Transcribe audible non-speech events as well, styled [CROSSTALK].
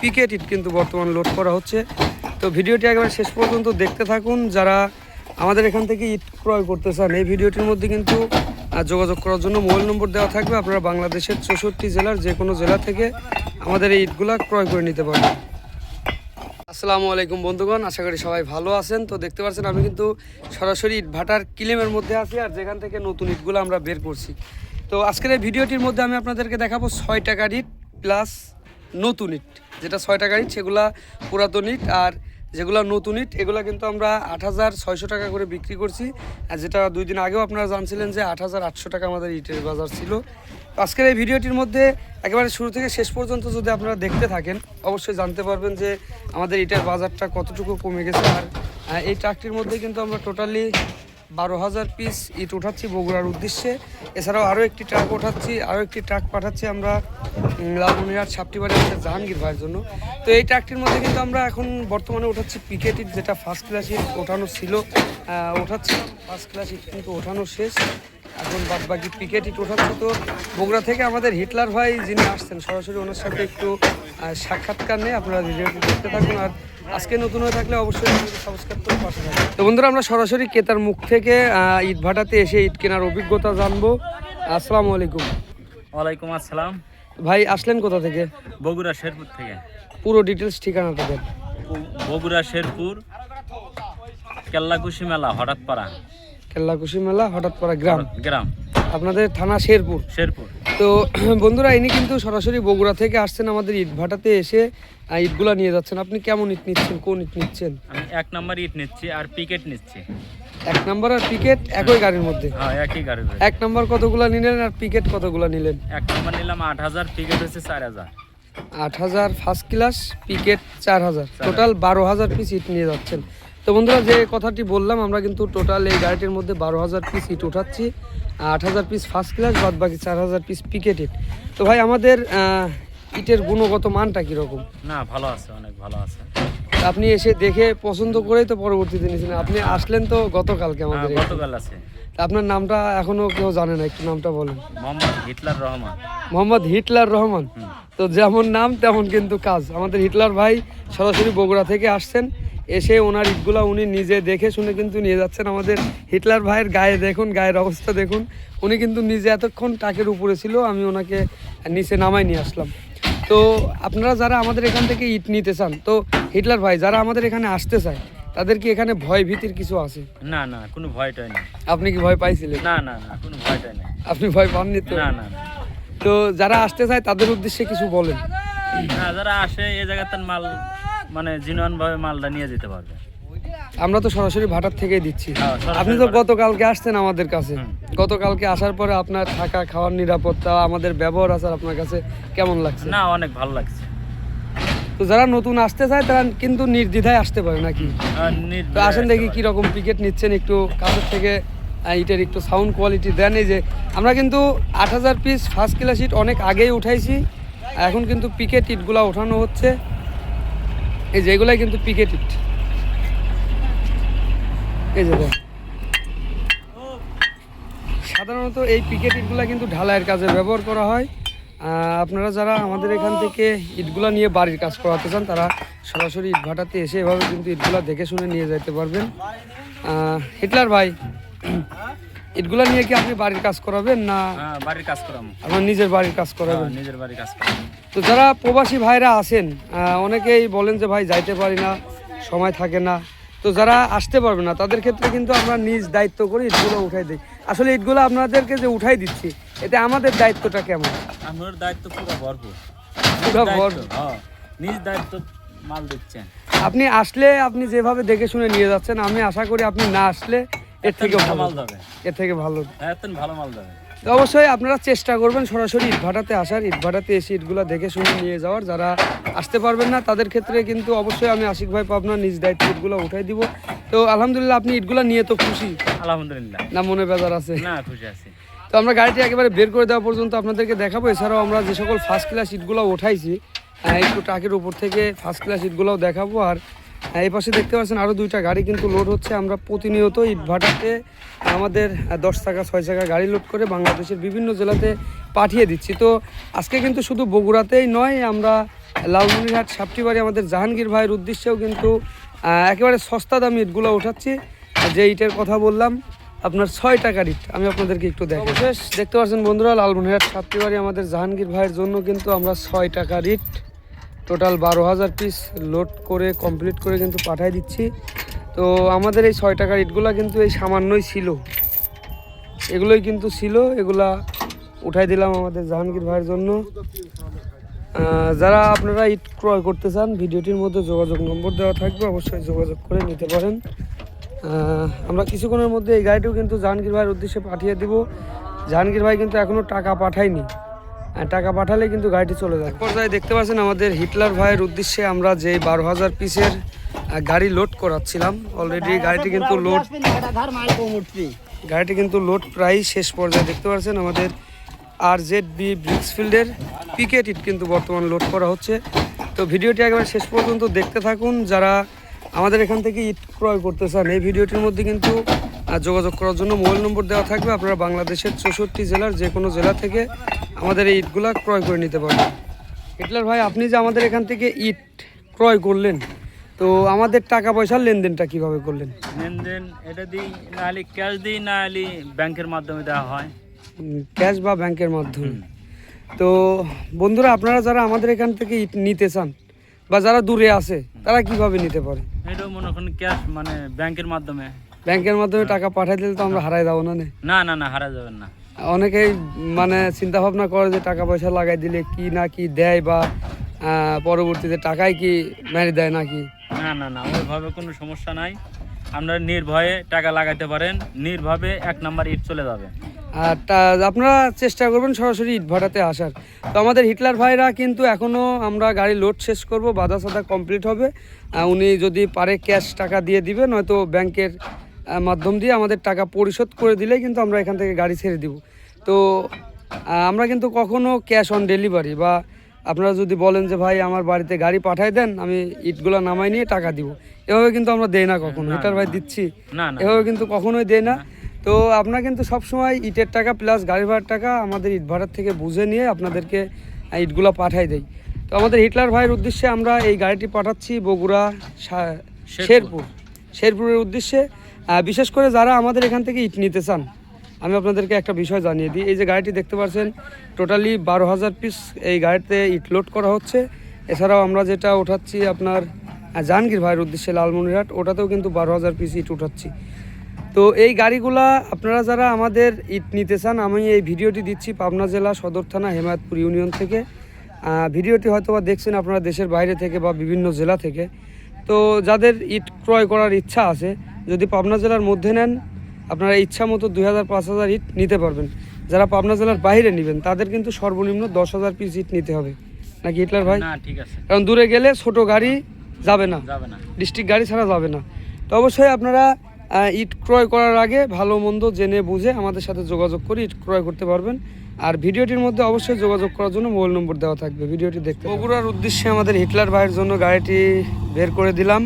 Picket ইট কিন্তু বর্তমান লোড করা হচ্ছে। তো ভিডিওটি একেবারে শেষ পর্যন্ত দেখতে থাকুন। যারা আমাদের এখান থেকে ইট ক্রয় করতে চান, এই ভিডিওটির মধ্যে কিন্তু যোগাযোগ করার জন্য মোবাইল নম্বর দেওয়া থাকবে। আপনারা বাংলাদেশের চৌষট্টি জেলার যে কোনো জেলা থেকে আমাদের এই ইটগুলা ক্রয় করে নিতে পারবেন। আসসালামু আলাইকুম বন্ধুগণ, আশা করি সবাই ভালো আছেন। তো দেখতে পাচ্ছেন, আমি কিন্তু সরাসরি ইট ভাটার কিলেমের মধ্যে আছি আর যেখান থেকে নতুন ইটগুলো আমরা বের করছি। তো আজকের এই ভিডিওটির মধ্যে আমি আপনাদেরকে দেখাবো ছয় টাকার ইট প্লাস নতুন ইট। যেটা ছয় টাকার ইট সেগুলা পুরাতন ইট আর যেগুলো নতুন ইট, এগুলো কিন্তু আমরা আট হাজার ছয়শো টাকা করে বিক্রি করছি। আর যেটা দুই দিন আগেও আপনারা জানছিলেন যে আট হাজার আটশো টাকা আমাদের ইটের বাজার ছিল। আজকের এই ভিডিওটির মধ্যে একেবারে শুরু থেকে শেষ পর্যন্ত যদি আপনারা দেখতে থাকেন, অবশ্যই জানতে পারবেন যে আমাদের ইটের বাজারটা কতটুকু কমে গেছে। আর এই ট্রাকটির মধ্যে কিন্তু আমরা টোটালি বারো হাজার পিস ইট উঠাচ্ছি বগুড়ার উদ্দেশ্যে। এছাড়াও আরও একটি ট্রাক ওঠাচ্ছি, আরও একটি ট্রাক পাঠাচ্ছি আমরা লালমনিরহাট সাপটিবাড়ি আমাদের জাহাঙ্গীর ভাইয়ের জন্য। তো এই ট্রাকটির মধ্যে কিন্তু আমরা এখন বর্তমানে ওঠাচ্ছি পিকেট ইট, যেটা ফার্স্ট ক্লাস ইট ওঠানো ছিল। ওঠাচ্ছি ফার্স্ট ক্লাস ইট কিন্তু ওঠানো শেষ। এখন বাদ বাকি পিকেট ইট ওঠাচ্ছি তো বগুড়া থেকে আমাদের হিটলার ভাই যিনি আসছেন, সরাসরি ওনার সাথে একটু সাক্ষাৎকার নেই আপনারা ভিডিওটি দেখতে থাকুন। আর আজকে নতুন হয়ে থাকলে অবশ্যই সাবস্ক্রাইব করে পাশে তো বন্ধুরা আমরা সরাসরি ক্রেতার মুখ থেকে ইট ভাটাতে এসে ইট কেনার অভিজ্ঞতা জানব। আসসালামু আলাইকুম। ওয়ালাইকুম আসসালাম। ভাই আসলেন কোথা থেকে? বগুড়া শেরপুর থেকে। পুরো ডিটেলস ঠিকানাটা দেন। বগুড়া শেরপুর কেল্লাকুশি মেলা হঠাৎ পাড়া কেল্লাকুশি মেলা হঠাৎ পড়া গ্রাম গ্রাম। আপনাদের থানা শেরপুর? শেরপুর। তো [CLEARS THROAT] বন্ধুরা ইনি কিন্তু সরাসরি বগুড়া থেকে আসছেন আমাদের ইট ভাটাতে এসে ইটগুলা নিয়ে যাচ্ছেন। আপনি কেমন ইট নিচ্ছেন? কোন ইট নিচ্ছেন? আমি এক নাম্বার ইট নিচ্ছি আর পিকেট নিচ্ছি। এক নাম্বার আর পিকেট একই গাড়ির মধ্যে? হ্যাঁ একই গাড়ির এক নাম্বার কতগুলা নিলেন আর পিকেট কতগুলা নিলেন? এক নাম্বার নিলাম আট হাজার পিকেট হচ্ছে চার হাজার। আট হাজার ফার্স্ট ক্লাস পিকেট চার হাজার। টোটাল বারো হাজার পিস ইট নিয়ে যাচ্ছেন। তো বন্ধুরা যে কথাটি বললাম আমরা কিন্তু টোটাল এই গাড়িটির মধ্যে বারো হাজার পিস ইট উঠাচ্ছি আট হাজার পিস ফার্স্ট ক্লাস বাদ বাকি চার হাজার পিস পিকেট ইট তো ভাই আমাদের ইটের গুণগত মানটা কীরকম? না ভালো আছে অনেক ভালো আছে। আপনি এসে দেখে পছন্দ করেই তো পরবর্তীতে নিয়েছেন। আপনি আসলেন তো গতকালকে হ্যাঁ, আমাদের গতকাল আছে। আপনার নামটা এখনও কেউ জানে না একটু নামটা বলেন। মোহাম্মদ হিটলার রহমান। মোহাম্মদ হিটলার রহমান। তো যেমন নাম তেমন কিন্তু কাজ। আমাদের হিটলার ভাই সরাসরি বগুড়া থেকে আসছেন। এসে ওনার ইটগুলা উনি নিজে দেখে শুনে কিন্তু নিয়ে যাচ্ছেন আমাদের হিটলার ভাইয়ের গায়ে দেখুন গায়ের অবস্থা দেখুন। উনি কিন্তু নিজে এতক্ষণ টাকের উপরে ছিল আমি ওনাকে নিচে নামাই নিয়ে আসলাম। তো আপনারা যারা আমাদের এখান থেকে ইট নিতে চান তো হিটলার ভাই যারা আমাদের এখানে আসতে চায় তাদের কি এখানে ভয় ভীতির কিছু আছে? না না কোনো ভয়টাই নেই। আপনি কি ভয় পাইছিলেন? না না না কোনো ভয়টাই না আপনি ভয় পাননি তো? না না না। তো যারা আসতে চায় তাদের উদ্দেশ্যে কিছু বলেন। না যারা আসে এই জায়গাতে মাল মানে ভাবে মালটা নিয়ে যেতে পারবে। আমরা তো সরাসরি ভাটার থেকেই দিচ্ছি। হ্যাঁ, আপনি তো গতকালকে আসছেন আমাদের কাছে। গতকালকে আসার পরে আপনার থাকা খাওয়ার নিরাপত্তা আমাদের ব্যবহার আচার আপনার কাছে কেমন লাগছে? না অনেক ভালো লাগছে। তো যারা নতুন আসতে চায় তারা কিন্তু নির্দ্বিধায় আসতে পারে নাকি? আর তো আসেন দেখি কি রকম পিকেট নিচ্ছেন একটু কাছের থেকে ইটের একটু সাউন্ড কোয়ালিটি দেন। এই যে আমরা কিন্তু আট হাজার পিস ফার্স্ট ক্লাস ইট অনেক আগেই উঠাইছি এখন কিন্তু পিকেট ইটগুলো ওঠানো হচ্ছে। এই যে এগুলাই কিন্তু পিকেট ইট। এই যে সাধারণত এই পিকেট ইটগুলা কিন্তু ঢালাইয়ের কাজে ব্যবহার করা হয়। আপনারা যারা আমাদের এখান থেকে ইটগুলা নিয়ে বাড়ির কাজ করাতে চান, তারা সরাসরি ইট ভাটাতে এসে এভাবে কিন্তু ইটগুলা দেখে শুনে নিয়ে যেতে পারবেন। হিটলার ভাই ইটগুলা নিয়ে কি আপনি বাড়ির কাজ করাবেন না হ্যাঁ বাড়ির কাজ করাম আপনার নিজের বাড়ির কাজ করাবেন? হ্যাঁ, নিজের বাড়ির কাজ তো যারা প্রবাসী ভাইরা আছেন অনেকেই বলেন যে ভাই যাইতে পারি না সময় থাকে না। তো যারা আসতে পারবে না তাদের ক্ষেত্রে কিন্তু আমরা নিজ দায়িত্ব করে ইটগুলো উঠাই দিই। আসলে ইটগুলো আপনাদেরকে যে উঠাই দিচ্ছি এতে আমাদের দায়িত্বটা কেমন? আমার দায়িত্ব পুরো ভরপুর। পুরো নিজ ভর দায়িত্ব, হ্যাঁ, নিজ দায়িত্ব মাল দিচ্ছেন। আপনি আসলে আপনি যেভাবে দেখে শুনে নিয়ে যাচ্ছেন আমি আশা করি আপনি না আসলে এর থেকে ভালো। মাল যাবে এর থেকে ভালো। হ্যাঁ ভালো মাল যাবে অবশ্যই আপনারা চেষ্টা করবেন সরাসরি ইটভাটাতে আসার। ইটভাটাতে এসে ইটগুলো দেখে শুনে নিয়ে যাওয়ার। যারা আসতে পারবেন না তাদের ক্ষেত্রে কিন্তু অবশ্যই আমি আশিক ভাই পাবনা নিজ দায়িত্ব ইটগুলো উঠাই দিব। তো আলহামদুলিল্লাহ আপনি ইটগুলো নিয়ে তো খুশি? আলহামদুলিল্লাহ। না মনে বেজার আছে? না খুশি আছি। তো আমরা গাড়িটি একেবারে বের করে দেওয়া পর্যন্ত আপনাদেরকে দেখাবো। এছাড়াও আমরা যে সকল ফার্স্ট ক্লাস সিটগুলো উঠাইছি। একটু ট্রাকের উপর থেকে ফার্স্ট ক্লাস সিটগুলোও দেখাবো। আর এই পাশে দেখতে পাচ্ছেন আরও দুইটা গাড়ি কিন্তু লোড হচ্ছে। আমরা প্রতিনিয়ত ইট ভাটাতে আমাদের দশ টাকা ছয় টাকা গাড়ি লোড করে বাংলাদেশের বিভিন্ন জেলাতে পাঠিয়ে দিচ্ছি। তো আজকে কিন্তু শুধু বগুড়াতেই নয়, আমরা লালমনিরহাট, সাপটিবাড়ি, আমাদের জাহাঙ্গীর ভাইয়ের উদ্দেশ্যেও কিন্তু একেবারে সস্তা দামি ইটগুলো উঠাচ্ছি যে ইটের কথা বললাম, আপনার ছয় টাকার ইট, আমি আপনাদেরকে একটু দেখ অবশেষ দেখতে পাচ্ছেন বন্ধুরা, লালমনিরহাট, সাপটিবাড়ি, আমাদের জাহাঙ্গীর ভাইয়ের জন্য কিন্তু আমরা ছয় টাকার ইট টোটাল বারো হাজার পিস লোড করে কমপ্লিট করে কিন্তু পাঠিয়ে দিচ্ছি। তো আমাদের এই ছয় টাকার ইটগুলা কিন্তু এই সামান্যই ছিল। এগুলোই কিন্তু ছিল, এগুলা উঠাই দিলাম আমাদের জাহাঙ্গীর ভাইয়ের জন্য। যারা আপনারা ইট ক্রয় করতে চান, ভিডিওটির মধ্যে যোগাযোগ নম্বর দেওয়া থাকবে, অবশ্যই যোগাযোগ করে নিতে পারেন। আমরা কিছুক্ষণের মধ্যে এই গাড়িটিও কিন্তু জাহাঙ্গীর ভাইয়ের উদ্দেশ্যে পাঠিয়ে দিব। জাহাঙ্গীর ভাই কিন্তু এখনও টাকা পাঠায়নি। টাকা পাঠালে কিন্তু গাড়িটি চলে যায়। পর্যায়ে দেখতে পাচ্ছেন আমাদের হিটলার ভাইয়ের উদ্দেশ্যে আমরা যে বারো হাজার পিসের গাড়ি লোড করাচ্ছিলাম অলরেডি গাড়িটি কিন্তু লোড গাড়িটি কিন্তু লোড প্রায় শেষ পর্যায়ে দেখতে পাচ্ছেন আমাদের আর জেড বি ব্রিক্সফিল্ডের পিকেট ইট কিন্তু বর্তমান লোড করা হচ্ছে। তো ভিডিওটি একেবারে শেষ পর্যন্ত দেখতে থাকুন যারা আমাদের এখান থেকে ইট ক্রয় করতে চান এই ভিডিওটির মধ্যে কিন্তু আহ, যোগাযোগ করার জন্য মোবাইল নম্বর দেওয়া থাকবে। আপনারা বাংলাদেশের চৌষট্টি জেলার যে কোনো জেলা থেকে আমাদের এই ইটগুলা ক্রয় করে নিতে পারবেন। হিটলার ভাই আপনি যে আমাদের এখান থেকে ইট ক্রয় করলেন তো আমাদের টাকা পয়সার লেনদেনটা কীভাবে করলেন? লেনদেন এটা দিই নাহলে ক্যাশ দিই নাহলে ব্যাংকের মাধ্যমে দেওয়া হয়। ক্যাশ বা ব্যাংকের মাধ্যমে। তো বন্ধুরা আপনারা যারা আমাদের এখান থেকে ইট নিতে চান বা যারা দূরে আছে তারা কীভাবে নিতে পারে? এটাও মনে করেন ক্যাশ মানে ব্যাংকের মাধ্যমে। ব্যাংকের মাধ্যমে টাকা পাঠিয়ে দিলে তো আমরা হারাই যাব না নে। না না না হারা যাবেন না। অনেকেই মানে চিন্তা ভাবনা করে যে টাকা পয়সা লাগাই দিলে কি না কি দেয় বা পরবর্তীতে টাকায় কি মেরে দেয় নাকি? না না না ওইভাবে কোনো সমস্যা নাই। আপনারা নির্ভয়ে টাকা লাগাইতে পারেন নির্ভাবে এক নাম্বার ইট চলে যাবে। আর তা- আপনারা চেষ্টা করবেন সরাসরি ইট ভাটাতে আসার। তো আমাদের হিটলার ভাইরা কিন্তু এখনও আমরা গাড়ি লোড শেষ করব বাধা সাদা কমপ্লিট হবে। উনি যদি পারে ক্যাশ টাকা দিয়ে দিবে নয়তো ব্যাংকের মাধ্যম দিয়ে আমাদের টাকা পরিশোধ করে দিলেই কিন্তু আমরা এখান থেকে গাড়ি ছেড়ে দিব। তো আমরা কিন্তু কখনো ক্যাশ অন ডেলিভারি বা আপনারা যদি বলেন যে ভাই আমার বাড়িতে গাড়ি পাঠাই দেন আমি ইটগুলো নামাই নিয়ে টাকা দিব। এভাবে কিন্তু আমরা দেই না কখনো। হিটার ভাই দিচ্ছি। এভাবে কিন্তু কখনোই দেয় না। তো আপনারা কিন্তু সবসময় ইটের টাকা প্লাস গাড়ি ভাড়ার টাকা আমাদের ইট ভাড়ার থেকে বুঝে নিয়ে আপনাদেরকে ইটগুলো পাঠাই দেয় তো আমাদের হিটলার ভাইয়ের উদ্দেশ্যে আমরা এই গাড়িটি পাঠাচ্ছি বগুড়া শেরপুর। শেরপুর। শেরপুরের উদ্দেশ্যে বিশেষ করে যারা আমাদের এখান থেকে ইট নিতে চান, আমি আপনাদেরকে একটা বিষয় জানিয়ে দিই। এই যে গাড়িটি দেখতে পাচ্ছেন, টোটালি বারো হাজার পিস এই গাড়িতে ইট লোড করা হচ্ছে। এছাড়াও আমরা যেটা ওঠাচ্ছি আপনার জাহাঙ্গীর ভাইয়ের উদ্দেশ্যে লালমনিরহাট, ওটাতেও কিন্তু বারো হাজার পিস ইট উঠাচ্ছি। তো এই গাড়িগুলা আপনারা যারা আমাদের ইট নিতে চান, আমি এই ভিডিওটি দিচ্ছি পাবনা জেলা সদর থানা হেমায়তপুর ইউনিয়ন থেকে। ভিডিওটি হয়তো বা দেখছেন আপনারা দেশের বাইরে থেকে বা বিভিন্ন জেলা থেকে। তো যাদের ইট ক্রয় করার ইচ্ছা আছে যদি পাবনা জেলার মধ্যে নেন আপনারা ইচ্ছা মতো দুই হাজার পাঁচ হাজার ইট নিতে পারবেন। যারা পাবনা জেলার বাইরে নেবেন তাদের কিন্তু সর্বনিম্ন দশ হাজার পিস ইট নিতে হবে। নাকি হিটলার ভাই? ঠিক আছে। কারণ দূরে গেলে ছোট গাড়ি যাবে না। ডিস্ট্রিক্ট গাড়ি ছাড়া যাবে না। তো অবশ্যই আপনারা ইট ক্রয় করার আগে ভালো মন্দ জেনে বুঝে আমাদের সাথে যোগাযোগ করে ইট ক্রয় করতে পারবেন। আর ভিডিওটির মধ্যে অবশ্যই যোগাযোগ করার জন্য মোবাইল নম্বর দেওয়া থাকবে। ভিডিওটি দেখতে বগুড়ার উদ্দেশ্যে আমাদের হিটলার ভাইয়ের জন্য গাড়িটি বের করে দিলাম।